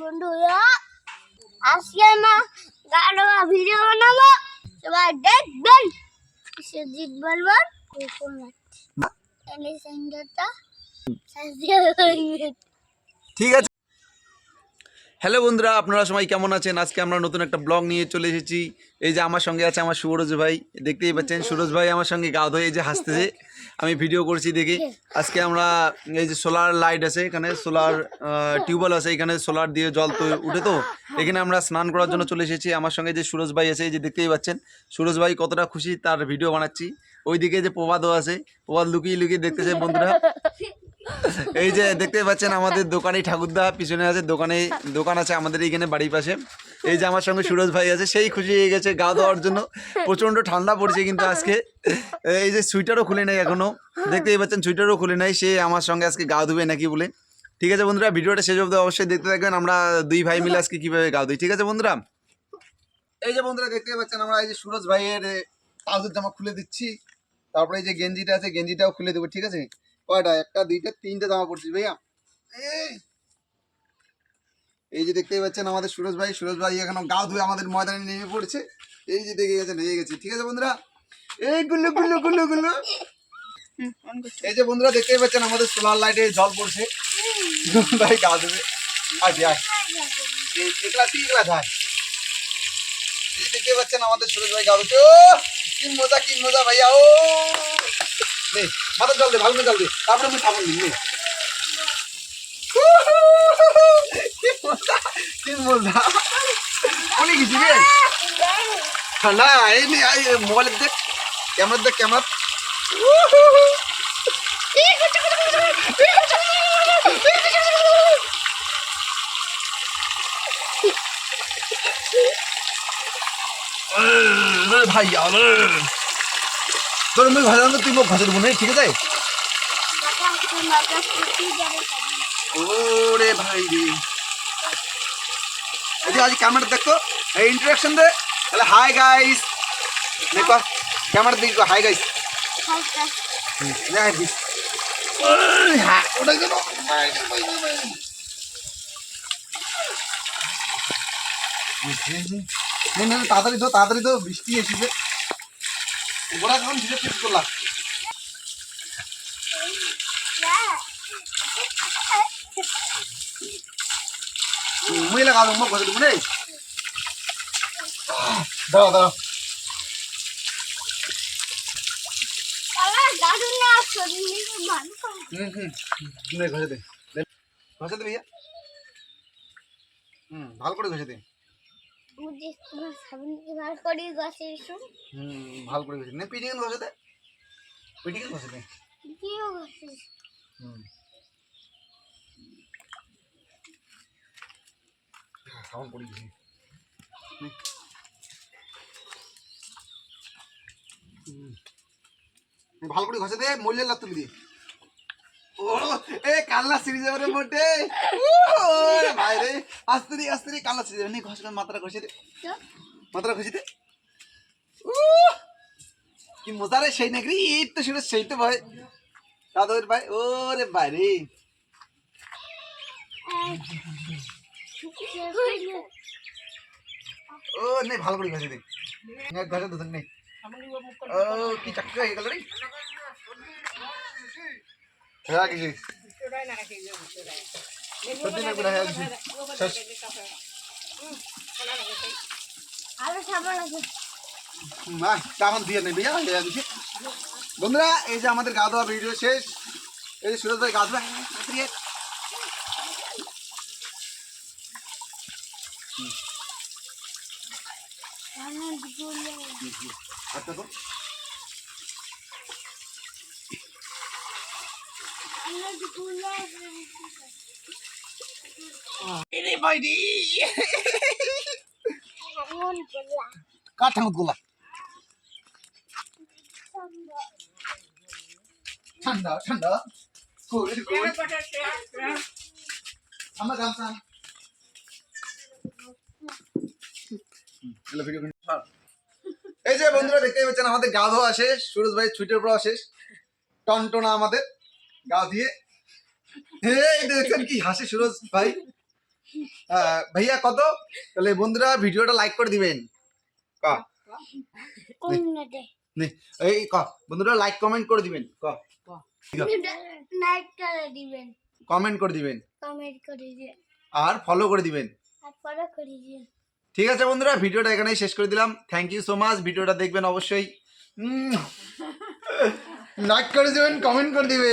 বন্ধুরা আজকে আমরা গাড়ো ভিডিও বানাবো। সবাই দেখবেন সুজিত বলবেন কোন ঠিক আছে। হ্যালো বন্ধুরা, আপনারা সবাই কেমন আছেন? আজকে আমরা নতুন একটা ব্লগ নিয়ে চলে এসেছি। এই যে আমার সঙ্গে আছে আমার সুরজ ভাই, দেখতেই পাচ্ছেন সুরজ ভাই আমার সঙ্গে গা ধয়ে যে হাসতেছে। আমি ভিডিও করছি দেখি। আজকে আমরা এই যে সোলার লাইট আছে এখানে সোলার টিউবওয়েল আছে এখানে সোলার দিয়ে জল তো উঠে তো। এখানে আমরা স্নান করার জন্য চলে এসেছি। আমার সঙ্গে যে সুরজ ভাই আছে, এই যে দেখতেই পাচ্ছেন, সুরজ ভাই কতটা খুশি তার ভিডিও বানাচ্ছি। ওইদিকে যে প্রবাদও আছে প্রবাদ লুকিয়ে লুকিয়ে দেখতেছে বন্ধুরা। এই যে দেখতে পাচ্ছেন আমাদের দোকানে ঠাকুরদা পিছনে আছে, দোকানে, দোকান আছে আমাদের এইখানে বাড়ির পাশে। এই যে আমার সঙ্গে সুরজ ভাই আছে, সেই খুশি হয়ে গেছে গা দেওয়ার জন্য। প্রচণ্ড ঠান্ডা পড়ছে কিন্তু আজকে। এই যে সুইটারও খুলে নেই এখনও। দেখতেই পাচ্ছেন সুইটারও খুলে নাই, সে আমার সঙ্গে আজকে গা ধুবে নাকি বলে। ঠিক আছে বন্ধুরা, ভিডিওটা শেষ অবধি অবশ্যই দেখতে থাকবেন। আমরা দুই ভাই মিলে আজকে কীভাবে গা ধুই, ঠিক আছে বন্ধুরা? এই যে বন্ধুরা, দেখতে পাচ্ছেন আমরা এই যে সুরজ ভাইয়ের ট্রাউজার জামা খুলে দিচ্ছি। তারপরে এই যে গেঞ্জিটা আছে, গেঞ্জিটাও খুলে দেবো, ঠিক আছে? কয়টা? একটা দুইটা তিনটে জামা পড়ছিস ভাইয়া? এই। এই যে দেখতেই পাচ্ছেন আমাদের সুরজ ভাই সুরজ ভাই এখনও গা ধুয়ে আমাদের ময়দানে নেমে পড়ছে। এই যে দেখে গেছেন হয়ে গেছে। ঠিক আছে বন্ধুরা? এই গুল্লু গুল্লু গুল্লু গুল্লু। এই যে বন্ধুরা দেখতেই পাচ্ছেন আমাদের সোলার লাইটে জল পড়ছে। ভাই গা ধুবে আজ এই একলা তুই একলা থাক এই দেখতে পাচ্ছেন আমাদের সুরজ ভাই গা ধুচ্ছে। ও কি মজা কি মজা ভাইয়া ও। নে। মাথা জল দে ভালো করে জল দে, তারপরে আমি সাবান দিই কি রে নে, এই দেখ ক্যামেরা ক্যামেরা ভাই তোর মুখ ভালো তুই মুখ ঘষে দেবো ঠিক আছে? ওরে ভাই রে। এই যে আজ ক্যামেরা দেখো এই ইন্টারাকশন দে। তাহলে হাই গাইস দেখো ক্যামেরা দেখো হাই গাইস তাড়াতাড়ি তো তাড়াতাড়ি তো বৃষ্টি এসেছে। ওরা যখন ভিডিও শেষ করলাম মহিলা কাজ মুখ ঘষে দেবো নেই দাঁড়াও দাঁড়াও। বাবা দাদু না শরীর ভালো করে হুম হুম। ঘষে দে দে। ঘষে দে। ভাইয়া হুম, ভালো করে ঘষে দে। বুঝি তোমার সাবুন কি ভালো করে গছে হুম ভালো দে নে পিটিকেন ঘষে দে। পিটিকেন ঘষে দে। কিও গছে হুম। সাবান পড়ে গেছে। ভালো করে ঘষে দে লাভ তুলি দিয়ে এ কাল্লা সিঁড়ি যাবে মোটে ভাই রে আস্তে রে আস্তে রে কাল্লা সিঁড়ি যাবে। নে ঘষ করে ঘষে দে। মাথাটা ঘষে দে। কি মজা রে সেই নাকি এই তো শুনে সেই তো ভাই দাদুর ভাই ও রে ভাই রে। ও নে ভালো করে ঘষে দে। ঘষে দে নে। ও কি চাকরি হয়ে গেল রে। হ্যাঁ কিছু হ্যাঁ কিছু হয়ে বন্ধুরা এই যে আমাদের গা ধোয়া ভিডিও শেষ। এই যে সুরজ গা ধোয়া আচ্ছা তো অনেকগুলো এরে ভাই রে মন করলা কার ঠাকুর এই যে বন্ধুরা, দেখতেই পাচ্ছেন, আমাদের গা ধোয়া শেষ, সুরজ ভাই ছুটির পড়া শেষ। টনটনা আমাদের গা দিয়ে এই দেখেন কি হাসি সুরজ ভাই? ভাইয়া কত? তাহলে বন্ধুরা ভিডিওটা লাইক করে দিবেন। ক? নে, এই ক বন্ধুরা লাইক কমেন্ট করে দিবেন। ক? লাইক করে দিবেন। কমেন্ট করে দিবেন। কমেন্ট করে দিবেন। আর ফলো করে দিবেন। আর ফলো করে দিবেন। ঠিক আছে বন্ধুরা ভিডিওটা এখানেই শেষ করে দিলাম। থ্যাংক ইউ সো মাচ ভিডিওটা দেখবেন অবশ্যই। লাইক করে দিবেন কমেন্ট করে দিবেন।